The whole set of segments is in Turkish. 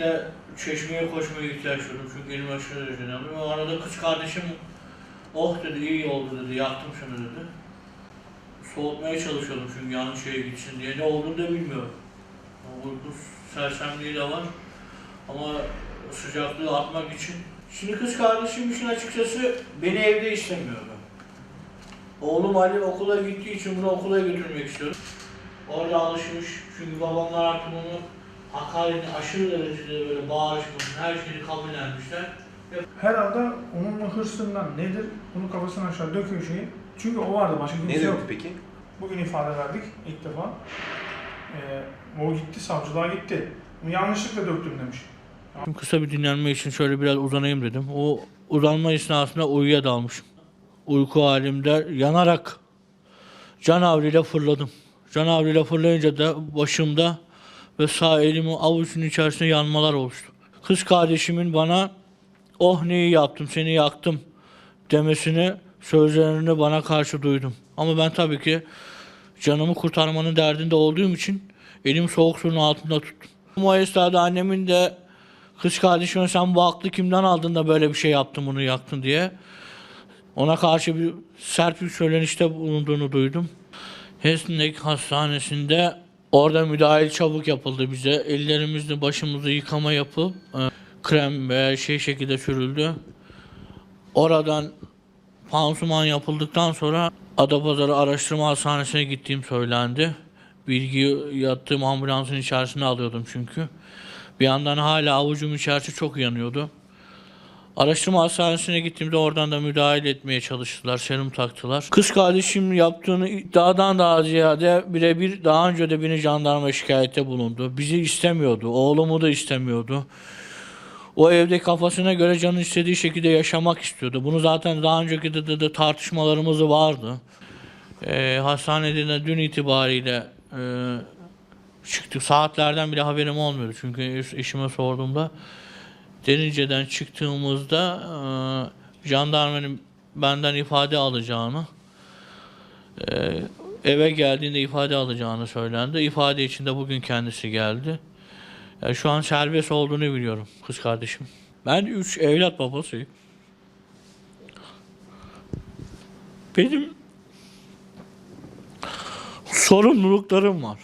Özellikle çeşmeye koşmaya ihtiyaç duydum çünkü elim aşırı derecede yanıyor. O arada kız kardeşim oh dedi iyi oldu dedi yaktım şunu dedi. Soğutmaya çalışıyordum çünkü yanlış şeye gitsin diye. Ne olduğunu da bilmiyorum. Uyku sersemliği de var ama sıcaklığı atmak için. Şimdi kız kardeşim için açıkçası beni evde istemiyordu. Oğlum Ali okula gittiği için bunu okula götürmek istiyorum. Orada alışmış çünkü babamlar artık onu hakaretini aşırı derecede böyle bağırışmasın her şeyini kabullenmişler. Herhalde onun hırsından nedir? Bunu kafasına aşağı döküyor şeyi. Çünkü o vardı başka Ne kimse yok. döktü peki? Bugün ifade verdik ilk defa. Ee, o gitti, savcılığa gitti. Bunu yanlışlıkla döktüm demiş. Kısa bir dinlenme için şöyle biraz uzanayım dedim. O uzanma esnasında uyuya dalmışım. Uyku halimde yanarak canavriyle fırladım. Canavriyle fırlayınca da başımda ve sağ elimin avucunun içerisinde yanmalar oluştu. Kız kardeşimin bana oh neyi yaptım seni yaktım demesini sözlerini bana karşı duydum. Ama ben tabii ki canımı kurtarmanın derdinde olduğum için elim soğuk suyun altında tuttum. O esnada annemin de kız kardeşime sen bu aklı kimden aldın da böyle bir şey yaptın bunu yaktın diye ona karşı bir sert bir söylenişte bulunduğunu duydum. Hesnek Hastanesi'nde orada müdahale çabuk yapıldı bize. Ellerimizle başımızı yıkama yapıp e, krem veya şey şekilde sürüldü. Oradan pansuman yapıldıktan sonra Adapazarı Araştırma Hastanesi'ne gittiğim söylendi. Bilgi yattığım ambulansın içerisine alıyordum çünkü. Bir yandan hala avucum içerisi çok yanıyordu. Araştırma hastanesine gittiğimde oradan da müdahale etmeye çalıştılar, serum taktılar. Kız kardeşim yaptığını iddiadan daha ziyade birebir daha önce de beni jandarma şikayette bulundu. Bizi istemiyordu, oğlumu da istemiyordu. O evde kafasına göre canın istediği şekilde yaşamak istiyordu. Bunu zaten daha önceki de, de, de tartışmalarımız vardı. Ee, hastanede de dün itibariyle e, çıktık. Saatlerden bile haberim olmuyordu. Çünkü eş- eşime sorduğumda Derince'den çıktığımızda e, jandarmanın benden ifade alacağını e, eve geldiğinde ifade alacağını söylendi. İfade için de bugün kendisi geldi. Yani şu an serbest olduğunu biliyorum kız kardeşim. Ben üç evlat babasıyım. Benim sorumluluklarım var.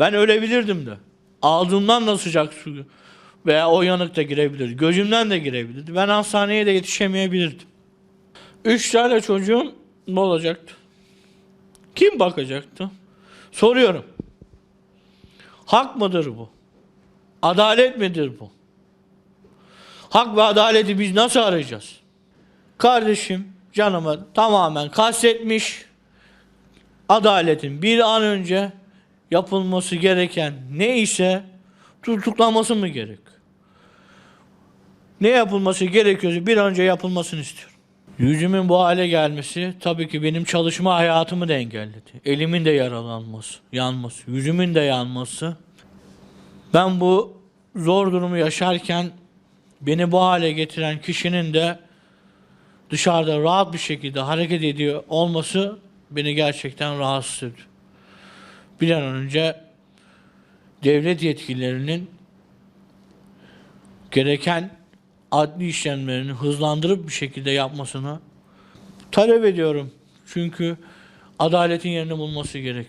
Ben ölebilirdim de. Ağzımdan da sıcak su veya o yanık da girebilir. Gözümden de girebilirdi. Ben hastaneye de yetişemeyebilirdim. Üç tane çocuğum ne olacaktı? Kim bakacaktı? Soruyorum. Hak mıdır bu? Adalet midir bu? Hak ve adaleti biz nasıl arayacağız? Kardeşim canımı tamamen kastetmiş. Adaletin bir an önce yapılması gereken ne ise tutuklanması mı gerek? Ne yapılması gerekiyorsa bir önce yapılmasını istiyorum. Yüzümün bu hale gelmesi tabii ki benim çalışma hayatımı da engelledi. Elimin de yaralanması, yanması, yüzümün de yanması. Ben bu zor durumu yaşarken beni bu hale getiren kişinin de dışarıda rahat bir şekilde hareket ediyor olması beni gerçekten rahatsız ediyor. Bir an önce devlet yetkililerinin gereken adli işlemlerini hızlandırıp bir şekilde yapmasını talep ediyorum. Çünkü adaletin yerini bulması gerek.